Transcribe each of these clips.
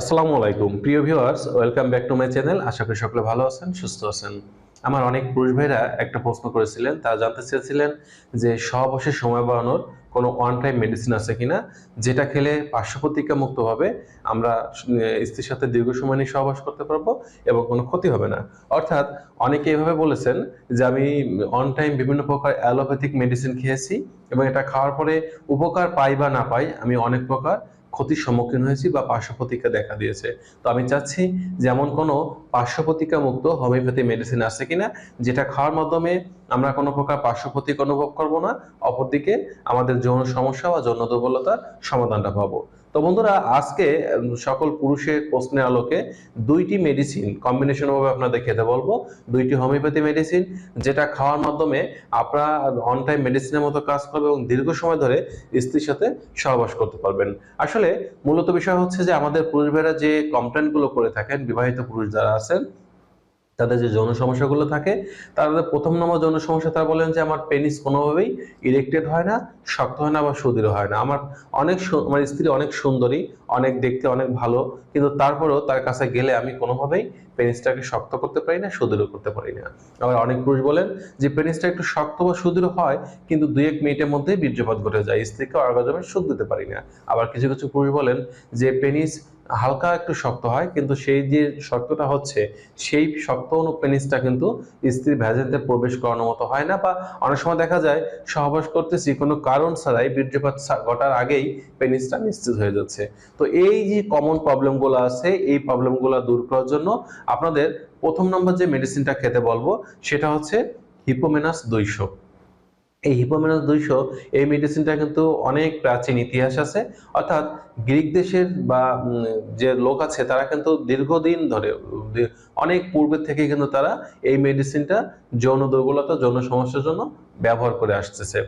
আসসালামু আলাইকুম। প্রিয় viewers, welcome back to my channel. আশা করি সকলে ভালো আছেন, সুস্থ আছেন। আমার অনেক পুরুষ ভাইরা একটা প্রশ্ন করেছিলেন। তারা জানতে চেয়েছিলেন যে সহবাসের সময় বাড়ানোর কোনো ওয়ান টাইম মেডিসিন আছে কিনা, যেটা খেলে পার্শ্ব প্রতিক্রিয়া মুক্তভাবে আমরা স্ত্রীর সাথে দীর্ঘ সময় নিয়ে সহবাস করতে পারব এবং কোনো ক্ষতি হবে না। অর্থাৎ অনেকে এভাবে বলেছেন যে আমি অন টাইম বিভিন্ন প্রকার অ্যালোপ্যাথিক মেডিসিন খেয়েছি এবং এটা খাওয়ার পরে উপকার পাই বা না পাই আমি অনেক প্রকার ক্ষতির সম্মুখীন হয়েছি বা পার্শ্ব প্রতিক্রিয়া দেখা দিয়েছে। তো আমি চাচ্ছি যেমন কোনো পার্শ্ব প্রতিক্রিয়া মুক্ত হোমিওপ্যাথি মেডিসিন আছে কিনা, যেটা খাওয়ার মাধ্যমে আমরা কোনো প্রকার পার্শ্ব প্রতিক্রিয়া অনুভব করব না, অপরদিকে আমাদের যৌন সমস্যা বা যৌন দুর্বলতার সমাধানটা পাবো। তো বন্ধুরা, আজকে সকল পুরুষের প্রশ্নের আলোকে দুইটি মেডিসিন কম্বিনেশন ভাবে আপনাদের খেতে বলব। দুইটি হোমিওপ্যাথি মেডিসিন যেটা খাওয়ার মাধ্যমে আপনারা অন টাইম মেডিসিনের মতো কাজ করবে এবং দীর্ঘ সময় ধরে স্ত্রীর সাথে সহবাস করতে পারবেন। আসলে মূলত বিষয় হচ্ছে যে আমাদের পুরুষ ভাইরা যে কমপ্লেনগুলো করে থাকেন, বিবাহিত পুরুষ যারা আছেন তাদের যে যৌন সমস্যাগুলো থাকে তাদের প্রথম নম্বর যৌন সমস্যা, তারা বলেন যে আমার পেনিস কোনোভাবেই ইরেক্টেড হয় না, শক্ত হয় না বা সুদৃঢ় হয় না। আমার অনেক আমার স্ত্রী অনেক সুন্দরী, অনেক দেখতে অনেক ভালো, কিন্তু তারপরেও তার কাছে গেলে আমি কোনোভাবেই পেনিসটাকে শক্ত করতে পারি না, সুদৃঢ় করতে পারি না। আবার অনেক পুরুষ বলেন যে পেনিসটা একটু শক্ত বা সুদৃঢ় হয়, কিন্তু দুই এক মিনিটের মধ্যে বীর্যপাত ঘটে যায়, স্ত্রীকে অর্গাজমে সুখ দিতে পারি না। আবার কিছু কিছু পুরুষ বলেন যে পেনিস হালকা একটু শক্ত হয়, কিন্তু সেই যে শক্তটা হচ্ছে, সেই শক্ত অনু পেনিসটা কিন্তু স্ত্রীর ভ্যাজেন্তে প্রবেশ করানোর মতো হয় না বা অনেক সময় দেখা যায় সহবাস করতেছি, কোনো কারণ ছাড়াই বীর্যপাত ঘটার আগেই পেনিসটা নিশ্চিত হয়ে যাচ্ছে। তো এই যে কমন প্রবলেমগুলো আছে, এই প্রবলেমগুলো দূর করার জন্য আপনাদের প্রথম নম্বর যে মেডিসিনটা খেতে বলব, সেটা হচ্ছে হিপোমেনাস দুইশো। এই হিপোমেনাস দুইশো, এই মেডিসিনটা কিন্তু অনেক প্রাচীন ইতিহাস আছে। অর্থাৎ গ্রিক দেশের বা যে লোক আছে, তারা কিন্তু দীর্ঘদিন ধরে, অনেক পূর্বের থেকে কিন্তু তারা এই মেডিসিনটা যৌন দুর্বলতা, যৌন সমস্যার জন্য ব্যবহার করে আসতেছে।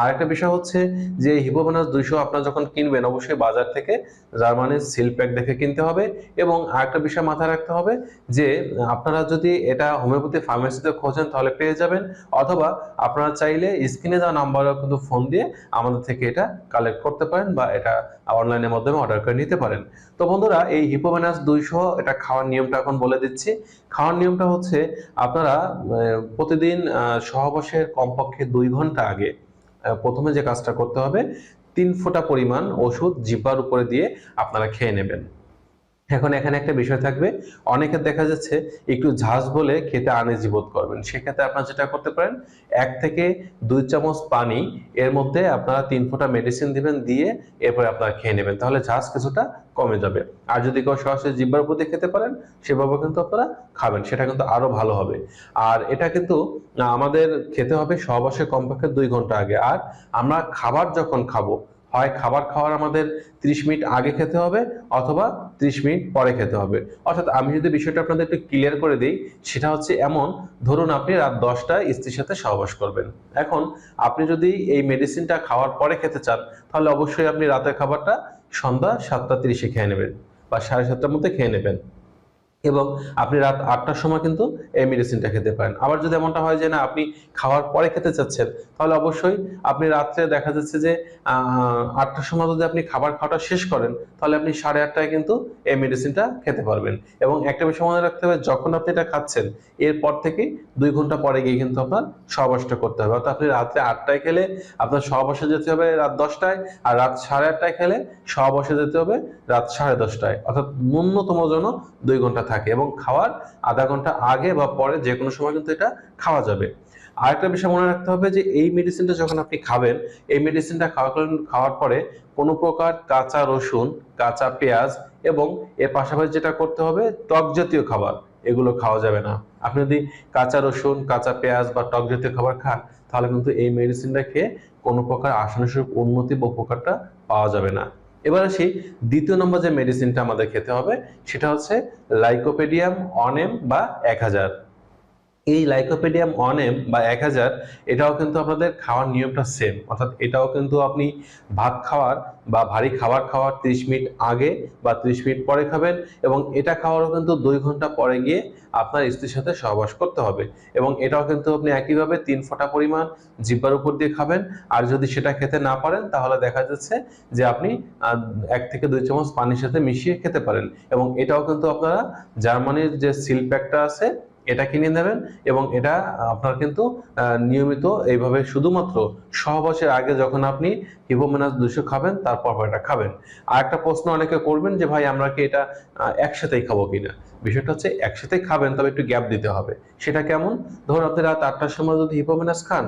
আর একটা বিষয় হচ্ছে যে হিপোমেনাস দুইশো আপনার যখন কিনবেন, অবশ্যই বাজার থেকে জার্মানির সিল প্যাক দেখে কিনতে হবে। এবং আরেকটা বিষয় মাথায় রাখতে হবে যে, আপনারা যদি এটা হোমিওপ্যাথি ফার্মেসিতে খোঁজেন, তাহলে পেয়ে যাবেন। অথবা আপনারা চাইলে স্ক্রিনে দেওয়া নাম্বারও কিন্তু ফোন দিয়ে আমাদের থেকে এটা কালেক্ট করতে পারেন বা এটা অনলাইনের মাধ্যমে অর্ডার করে নিতে পারেন। তো বন্ধুরা, এই হিপোমেনাস দুইশো, এটা খাওয়ার নিয়মটা এখন বলে দিচ্ছি। খাওয়ার নিয়মটা হচ্ছে, আপনারা প্রতিদিন সহবাসের কমপক্ষে দুই ঘণ্টা আগে প্রথমে যে কাজটা করতে হবে, তিন ফোঁটা পরিমাণ ওষুধ জিব্বার উপরে দিয়ে আপনারা খেয়ে নেবেন। এখন এখানে একটা বিষয় থাকবে। অনেকের দেখা যাচ্ছে একটু ঝাঁজ বলে খেতে আনেজি বোধ করবেন। সেক্ষেত্রে আপনারা যেটা করতে পারেন, এক থেকে দুই চামচ পানি, এর মধ্যে আপনারা তিন ফোঁটা মেডিসিন দিবেন, দিয়ে এরপরে আপনারা খেয়ে নেবেন। তাহলে ঝাঁজ কিছুটা কমে যাবে। আর যদি কেউ সরাসরি জিব্বার উপর দিয়ে খেতে পারেন, সেভাবে কিন্তু আপনারা খাবেন। সেটা কিন্তু আরও ভালো হবে। আর এটা কিন্তু, আমাদের খেতে হবে সহবাসের কমপক্ষে দুই ঘণ্টা আগে। আর আমরা খাবার যখন খাব হয় খাবার খাওয়ার আমাদের 30 মিনিট আগে খেতে হবে অথবা 30 মিনিট পরে খেতে হবে। অর্থাৎ আমি যদি বিষয়টা আপনাদের একটু ক্লিয়ার করে দিই, সেটা হচ্ছে এমন, ধরুন আপনি রাত দশটায় স্ত্রীর সাথে সহবাস করবেন। এখন আপনি যদি এই মেডিসিনটা খাওয়ার পরে খেতে চান, তাহলে অবশ্যই আপনি রাতের খাবারটা সন্ধ্যা সাতটা তিরিশে খেয়ে নেবেন বা সাড়ে সাতটার মধ্যে খেয়ে নেবেন। এবং আপনি রাত আটটার সময় কিন্তু এই মেডিসিনটা খেতে পারেন। আবার যদি এমনটা হয় যে, না, আপনি খাওয়ার পরে খেতে চাচ্ছেন তাহলে অবশ্যই আপনি রাত্রে দেখা যাচ্ছে যে আটটার সময় যদি আপনি খাবার খাওয়াটা শেষ করেন, তাহলে আপনি সাড়ে আটটায় কিন্তু এই মেডিসিনটা খেতে পারবেন। এবং একটা বিষয় মনে রাখতে হবে, যখন আপনি এটা খাচ্ছেন, এরপর থেকে দুই ঘণ্টা পরে গিয়ে কিন্তু আপনার সহবাসটা করতে হবে। অর্থাৎ আপনি রাত্রে আটটায় খেলে আপনার সহবাসে যেতে হবে রাত দশটায়, আর রাত সাড়ে আটটায় খেলে সহবাসে যেতে হবে রাত সাড়ে দশটায়। অর্থাৎ ন্যূনতম জন্য দুই ঘণ্টা থাকে এবং খাওয়ার আধা ঘণ্টা আগে বা পরে যে কোনো সময় কিন্তু এটা খাওয়া যাবে। আরেকটা বিষয় মনে রাখতে হবে যে এই মেডিসিনটা যখন আপনি খাবেন, এই মেডিসিনটা খাওয়া খাওয়ার পরে কোনো প্রকার কাঁচা রসুন, কাঁচা পেঁয়াজ এবং এর পাশাপাশি যেটা করতে হবে, টক জাতীয় খাবার। এগুলো খাওয়া যাবে না। আপনি যদি কাঁচা রসুন, কাঁচা পেঁয়াজ বা টক জাতীয় খাবার খান, তাহলে কিন্তু এই মেডিসিনটা খেয়ে কোনো প্রকার আশানুসরূপ উন্নতি বা উপকারটা পাওয়া যাবে না। এবার আসি দ্বিতীয় নম্বর যে মেডিসিনটা আমাদের খেতে হবে, সেটা হচ্ছে লাইকোপেডিয়াম অনেম বা এক হাজার। এই লাইকোপেডিয়াম এম বা এক হাজার, এটাও কিন্তু আপনাদের খাওয়ার নিয়মটা সেম অর্থাৎ এটাও কিন্তু আপনি ভাত খাওয়ার বা ভারী খাবার খাওয়ার ত্রিশ মিনিট আগে বা ত্রিশ মিনিট পরে খাবেন এবং এটা খাওয়ারও কিন্তু দুই ঘণ্টা পরে গিয়ে আপনার স্ত্রীর সাথে সহবাস করতে হবে। এবং এটাও কিন্তু আপনি একইভাবে তিন ফোঁটা পরিমাণ জিব্বার উপর দিয়ে খাবেন। আর যদি সেটা খেতে না পারেন, তাহলে দেখা যাচ্ছে যে আপনি এক থেকে দুই চামচ পানির সাথে মিশিয়ে খেতে পারেন। এবং এটাও কিন্তু আপনারা জার্মানির যে সিল প্যাকটা আছে এটা কিনে নেবেন এবং এটা আপনার কিন্তু নিয়মিত এইভাবে শুধুমাত্র সহবাসের আগে যখন আপনি হিপোমেনাস দুশো খাবেন, তারপর এটা খাবেন। আর একটা প্রশ্ন অনেকে করবেন যে, ভাই, আমরা কি এটা একসাথেই খাব কিনা? বিষয়টা হচ্ছে, একসাথেই খাবেন, তবে একটু গ্যাপ দিতে হবে। সেটা কেমন? ধরুন আপনি রাত আটটার সময় যদি হিপোমেনাস খান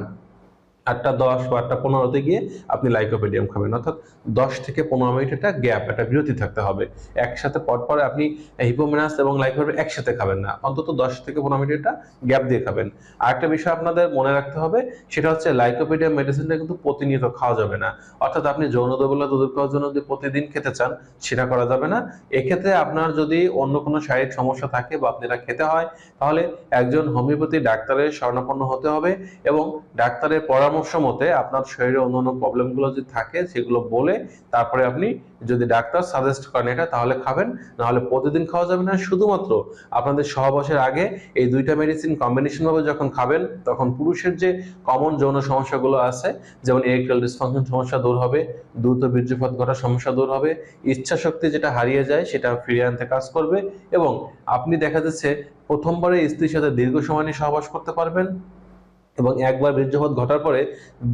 আটটা দশ বা আটটা পনেরোতে গিয়ে আপনি লাইকোপেডিয়াম খাবেন। অর্থাৎ দশ থেকে পনেরো মিনিট একটা গ্যাপ, একটা বিরতি থাকতে হবে। একসাথে পর পর আপনি হিপোমিনাস এবং লাইকোপেডিয়াম একসাথে খাবেন না। অন্তত দশ থেকে পনেরো মিনিট একটা গ্যাপ দিয়ে খাবেন। আর একটা বিষয় আপনাদের মনে রাখতে হবে, সেটা হচ্ছে লাইকোপেডিয়াম মেডিসিনটা কিন্তু প্রতিনিয়ত খাওয়া যাবে না। অর্থাৎ আপনি যৌন দুর্বলতা দূর করার জন্য যদি প্রতিদিন খেতে চান, সেটা করা যাবে না। এক্ষেত্রে আপনার যদি অন্য কোনো শারীরিক সমস্যা থাকে বা আপনি এটা খেতে হয়, তাহলে একজন হোমিওপ্যাথি ডাক্তারের শরণাপন্ন হতে হবে এবং ডাক্তারের পরামর্শ মতে আপনার শরীরে অন্যান্য প্রবলেমগুলো যদি থাকে, সেগুলো বলে তারপরে আপনি যদি ডাক্তার সাজেস্ট করেন এটা, তাহলে খাবেন। নাহলে প্রতিদিন খাওয়া যাবে না। শুধুমাত্র আপনাদের সহবাসের আগে এই দুইটা মেডিসিন কম্বিনেশন ভাবে যখন খাবেন, তখন পুরুষের যে কমন যৌন সমস্যাগুলো আছে, যেমন ইরেকটাল ডিসফাংশন সমস্যা দূর হবে, দ্রুত বীর্যপাত ঘটার সমস্যা দূর হবে ইচ্ছা শক্তি যেটা হারিয়ে যায়, সেটা ফিরিয়ে আনতে কাজ করবে এবং আপনি দেখা যাচ্ছে প্রথমবারে স্ত্রীর সাথে দীর্ঘ সময় নিয়ে সহবাস করতে পারবেন। এবং একবার বীর্যপাত ঘটার পরে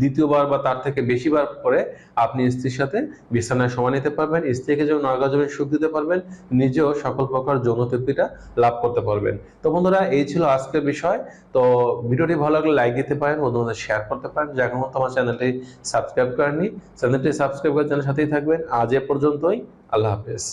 দ্বিতীয়বার বা তার থেকে বেশিবার পরে আপনি স্ত্রীর সাথে বিছানায় সময় নিতে পারবেন। স্ত্রীকে যেমন অর্গাজমের সুখ দিতে পারবেন, নিজেও সকল প্রকার যৌন তৃপ্তিটা লাভ করতে পারবেন। তো বন্ধুরা, এই ছিল আজকের বিষয়। তো ভিডিওটি ভালো লাগলে লাইক দিতে পারেন, বন্ধুদের শেয়ার করতে পারেন। যে এখন আমার চ্যানেলটি সাবস্ক্রাইব করেননি, চ্যানেলটি সাবস্ক্রাইব করে চ্যানেলের সাথেই থাকবেন। আজ এ পর্যন্তই, আল্লাহ হাফেজ।